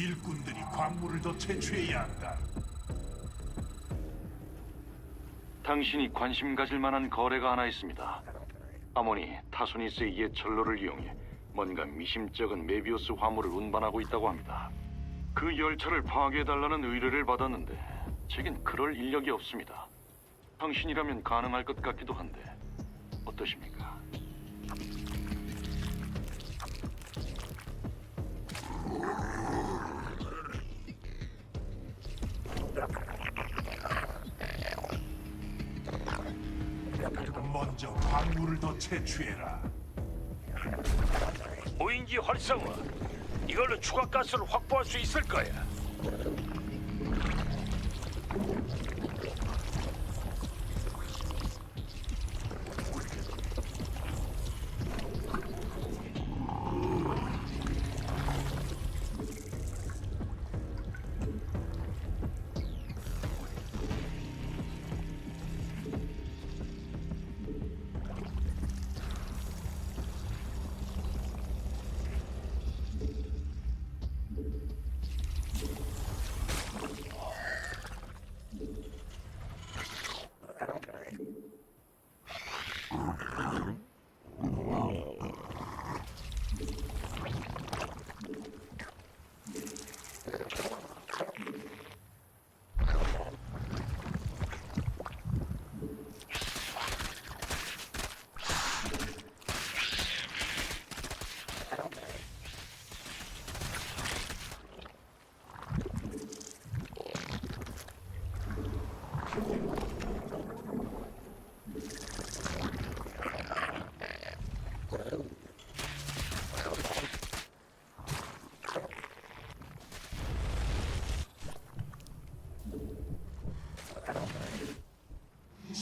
일꾼들이 광물을 더 채취해야 한다. 당신이 관심 가질 만한 거래가 하나 있습니다. 아모니 타소니스의 옛 철로를 이용해 뭔가 미심쩍은 메비우스 화물을 운반하고 있다고 합니다. 그 열차를 파괴해달라는 의뢰를 받았는데 제겐 그럴 인력이 없습니다. 당신이라면 가능할 것 같기도 한데 어떠십니까? 먼저 광물을 더 채취해라. 무인기 활성화. 이걸로 추가 가스를 확보할 수 있을 거야.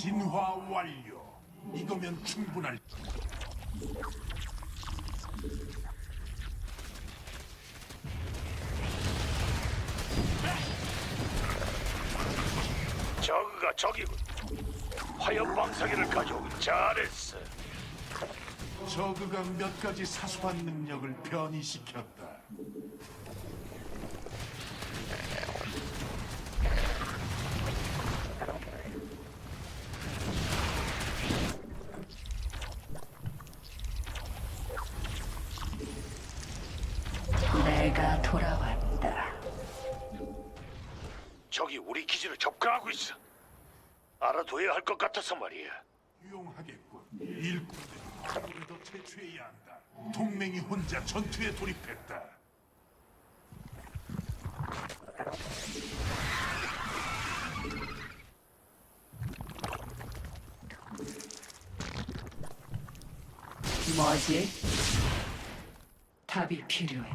진화 완료. 이거면 충분할. 저그가 저기군. 화염 방사기를 가져오길 잘했어. 저그가 몇 가지 사소한 능력을 변이시켰다. 접근하고 있어. 알아둬야 할 것 같아서 말이야. 유용하겠군. 일꾼들이 광물을 더 채취해야 한다. 동맹이 혼자 전투에 돌입했다. 뭐지? 답이 필요해.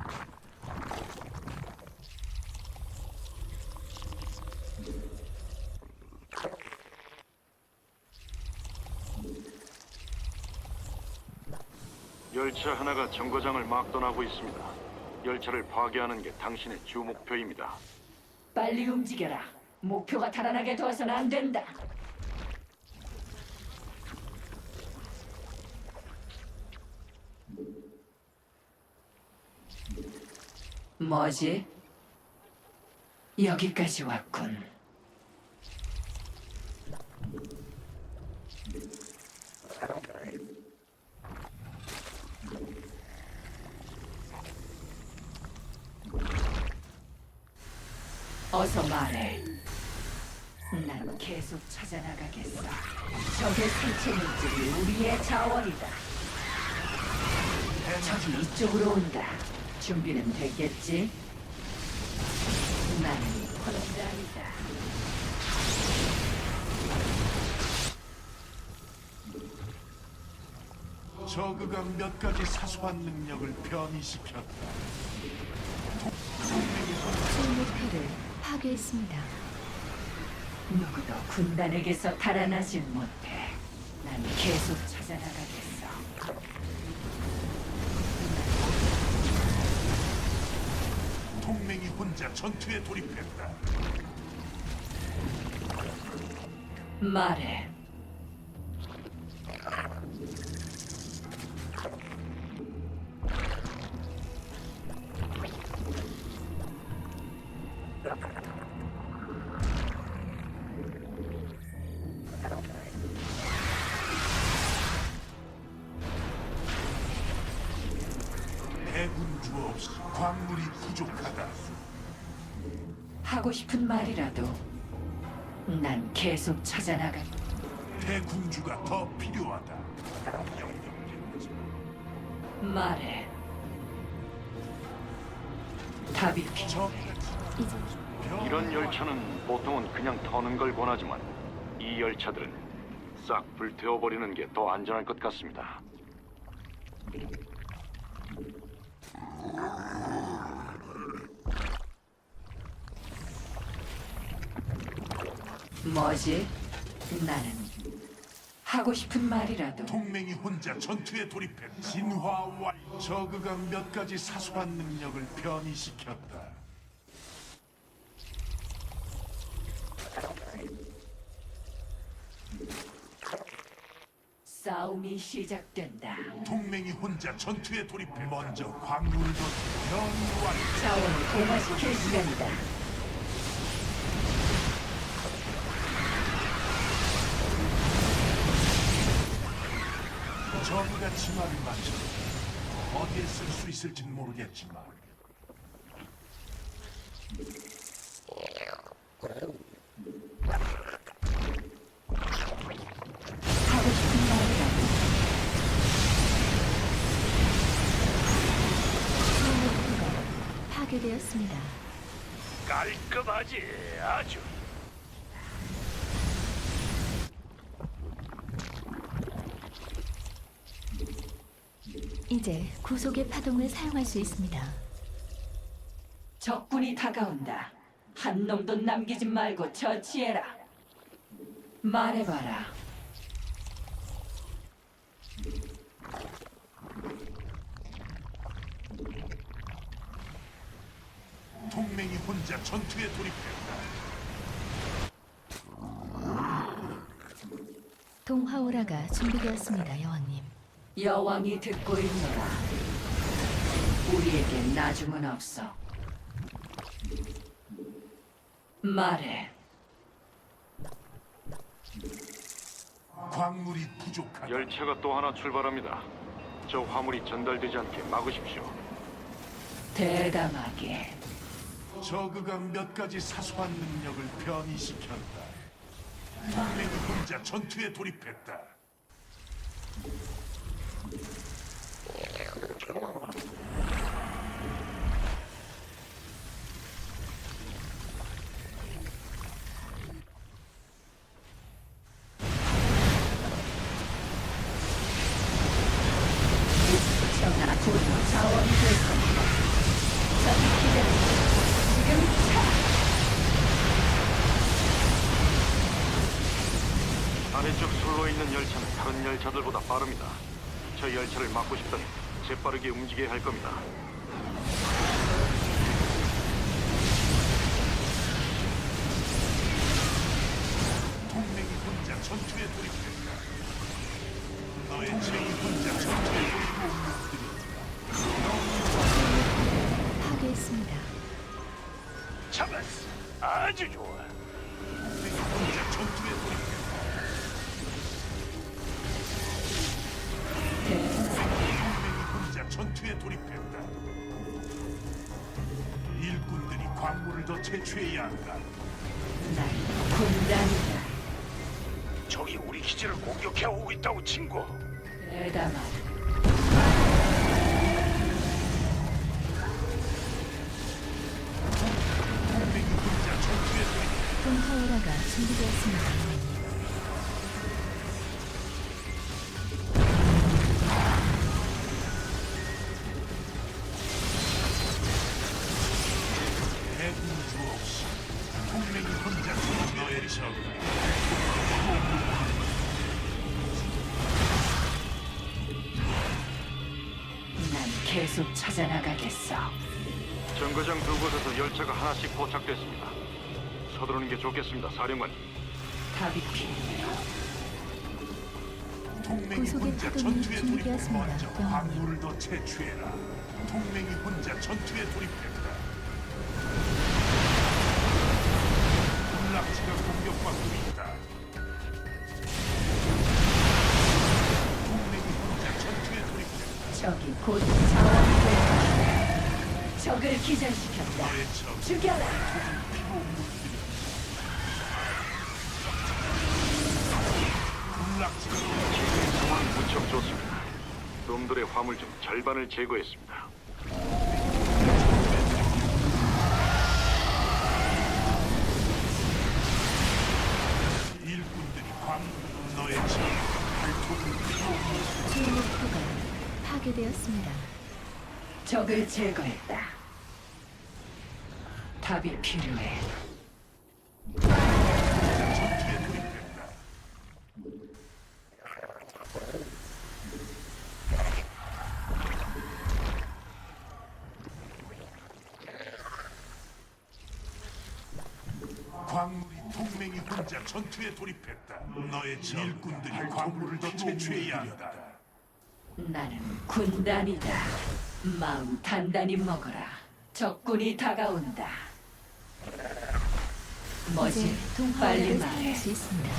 열차 하나가 정거장을 막 떠나고 있습니다. 열차를 파괴하는 게 당신의 주 목표입니다. 빨리 움직여라. 목표가 달아나게 둬서는 안 된다. 뭐지? 여기까지 왔군. 어서 말해. 난 계속 찾아나가겠어. 적의 생체 물질이 우리의 자원이다. 적이 이쪽으로 온다. 준비는 됐겠지? 나는 혼자이다. 저그가 몇 가지 사소한 능력을 변이시켰다. 파괴했습니다. 누구도 군단에게서 달아나질 못해. 난 계속 찾아나가겠어. 동맹이 혼자 전투에 돌입했다. 말해. 대군주 없이 광물이 부족하다. 하고 싶은 말이라도 난 계속 찾아나가. 대군주가 더 필요하다. 말해. 답이 필요. 적 이제 이런 열차는 보통은 그냥 터는 걸 권하지만 이 열차들은 싹 불태워버리는 게 더 안전할 것 같습니다. 뭐지? 나는 하고 싶은 말이라도 동맹이 혼자 전투에 돌입해 진화 완 저그가 몇 가지 사소한 능력을 변이시켰다. 싸움이 시작된다. 동맹이 혼자 전투에 돌입해 먼저 광물을 더 변이 완 자원을 동화시킬 시간이다. 저그가 진화를 마쳐 어디에 쓸 수 있을진 모르겠지만 파괴되었습니다. 깔끔하지 아주. 이제 구속의 파동을 사용할 수 있습니다. 적군이 다가온다. 한 놈도 남기지 말고 처치해라. 말해봐라. 동맹이 혼자 전투에 돌입했다. 동화오라가 준비되었습니다, 여왕님. 여왕이 듣고 있노라. 우리에게 나중은 없어. 말해. 광물이 부족하다. 열차가 또 하나 출발합니다. 저 화물이 전달되지 않게 막으십시오. 대담하게. 저그가 몇 가지 사소한 능력을 변이시켰다. 동맹이 혼자 전투에 돌입했다. Oh. 다른 열차들보다 빠릅니다. 저 열차를 막고 싶다면 재빠르게 움직여야 할 겁니다. 동맹이 혼자 전투에 돌입했다. 너의 제이 혼자 전투에 파괴했습니다. 잡았어. 아주 좋아. 돌입했다. 동화오라가 준비되었습니다. 돕겠습니다, 사령관. 답이 필요해요. 동맹이 혼자 전투에 돌입해 먼저 광물을 더 채취해라. 동맹이 혼자 전투에 돌입했다. 군락지가 공격받고 있다. 동맹이 혼자 전투에 돌입했다. 적이 곧 자원을 네. 적을 기절시켰다. 죽여라. 상황 무척 좋습니다. 놈들의 화물 중 절반을 제거했습니다. 일꾼들이 광 너의 적 발톱을 주 목표가 파괴되었습니다. 적을 제거했다. 답이 필요해. 전투에 돌입했다. 광물이 동맹이 혼자 전투에 돌입했다. 너의 적 일꾼들이 광물을 더 채취해야 한다. 나는 군단이다. 마음 단단히 먹어라. 적군이 다가온다. 뭐지? 빨리 말해. 수 있습니다.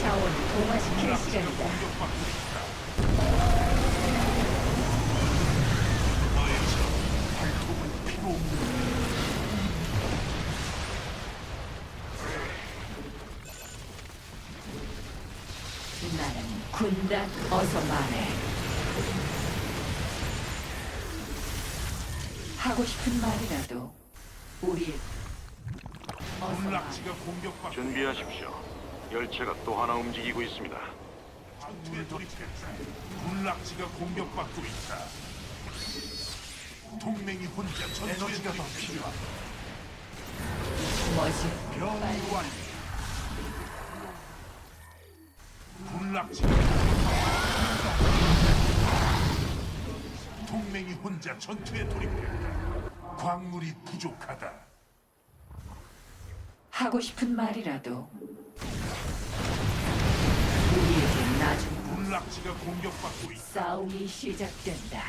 자원을 동화시킬 시간이다. 너의 적 발톱은 묻는 나는 군단 어서 말해. 하고 싶은 말이라도 우리 어서 말해. 군락지가 공격받고 준비하십시오. 열차가 또 하나 움직이고 있습니다. 전투에 돌입했다. 군락지가 공격받고 있다. 동맹이 혼자 전투에 에너지가 더 필요하다. 뭐지? 완료. 군락지가 동맹이 혼자 전투에 돌입했다. 광물이 부족하다. 하고 싶은 말이라도 우리에게 나중 군락지가 공격받고 있다. 싸움이 시작된다.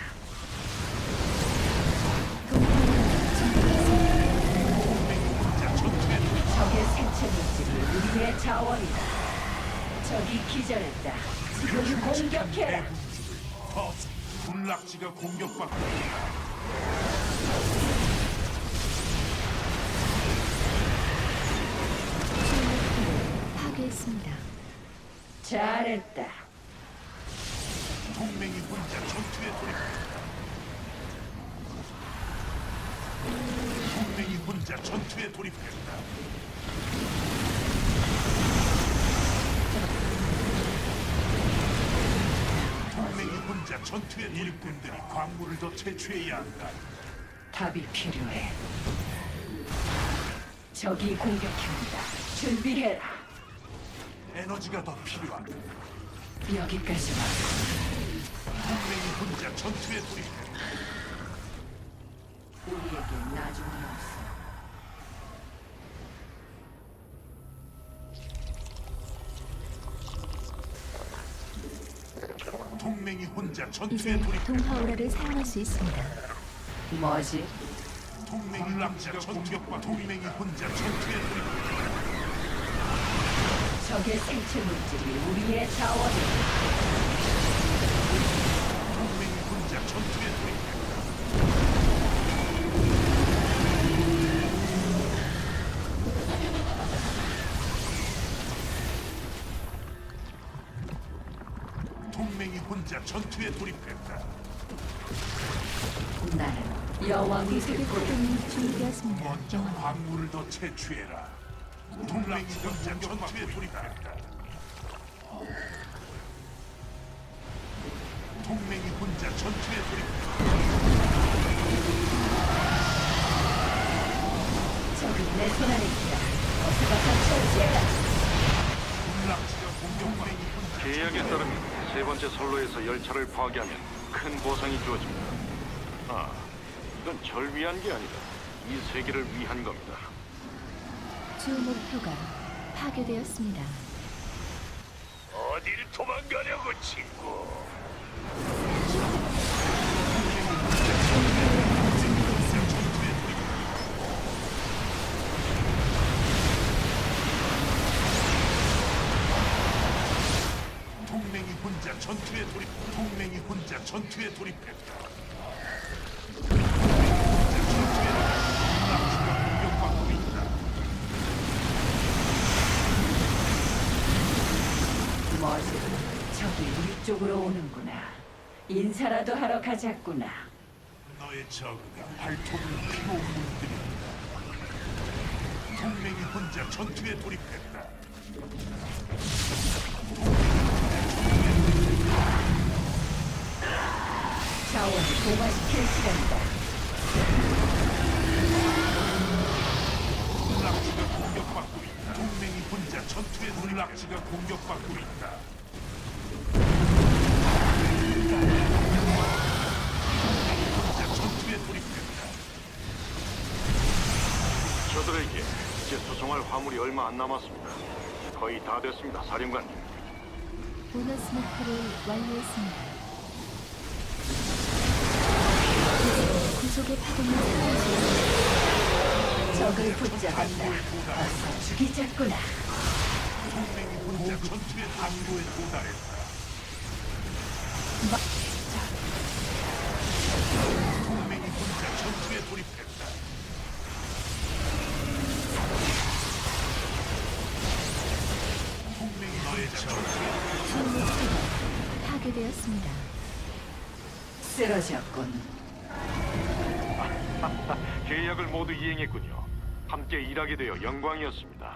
동맹이 혼자 전투에 돌입했다. 적의 생체 물질이 우리의 자원이다. 적이 기절했다. 지금 공격해라. 어, 군락지가 공격받고 있다. 파괴했습니다. 잘했다. 동맹이 혼자 전투에 돌입했다. 동맹이 혼자 전투에 돌입했다. 혼자 전투에 일꾼들이 광물을 더 채취해야 한다. 답이 필요해. 적이 공격합니다. 준비해라. 에너지가 더 필요하다. 여기까지 와. 동맹이 혼자 전투에 돌입했다. 우리에게 나중은 없어. 동맹이 혼자 전투에. 동화 오라를 사용할 수 있습니다. 뭐지? 동맹이 락지가 공격과 동맹이 혼자 전투에 돌입했다. 적의 생체 물질이 우리의 자원이다. 동맹이 혼자 전투에 돌입 이 준비되었습니다. 먼저. 광물을 더 채취해라. 동맹이 혼자 전투에 돌입했다. 동맹이 혼자 전투에 돌입했다. 적은 내손 안에 있다. 어서 가서 처치해라. 군락지가 공격맹이 혼자 계약에 따르면 세 번째 선로에서 열차를 파괴하면 큰 보상이 주어집니다. 아, 이건 절 위한 게 아니다. 이 세계를 위한 겁니다. 주 목표가 파괴되었습니다. 어딜 도망가려고 친구? 동맹이 혼자 전투에 돌입. 동 혼자 전투에 돌입했다. 락스가 공격받고 있다. 뭐지? 저기 우리 쪽으로 오는구나. 인사라도 하러 가자꾸나. 너의 저그가 발톱을 피고 물들인다. 동맹이 혼자 전투에 돌입했다. 자원을 도마시킬 시간이다. 락스가 공격받고 있다. 동맹이 혼자 전투에 돌입 락스가 공격받고 있다. 전투에. 저들에게 이제 수송할 화물이 얼마 안 남았습니다. 거의 다 됐습니다, 사령관님. 보너스 목표를 완료했습니다. 이제 구속의 파동을 사용하시겠습니다. 적을 붙잡았다. 어서 죽이자꾸나. 동맹이 혼자 전투의 항구에 도달했다. 쓰러졌군. 계약을 모두 이행했군요. 함께 일하게 되어 영광이었습니다.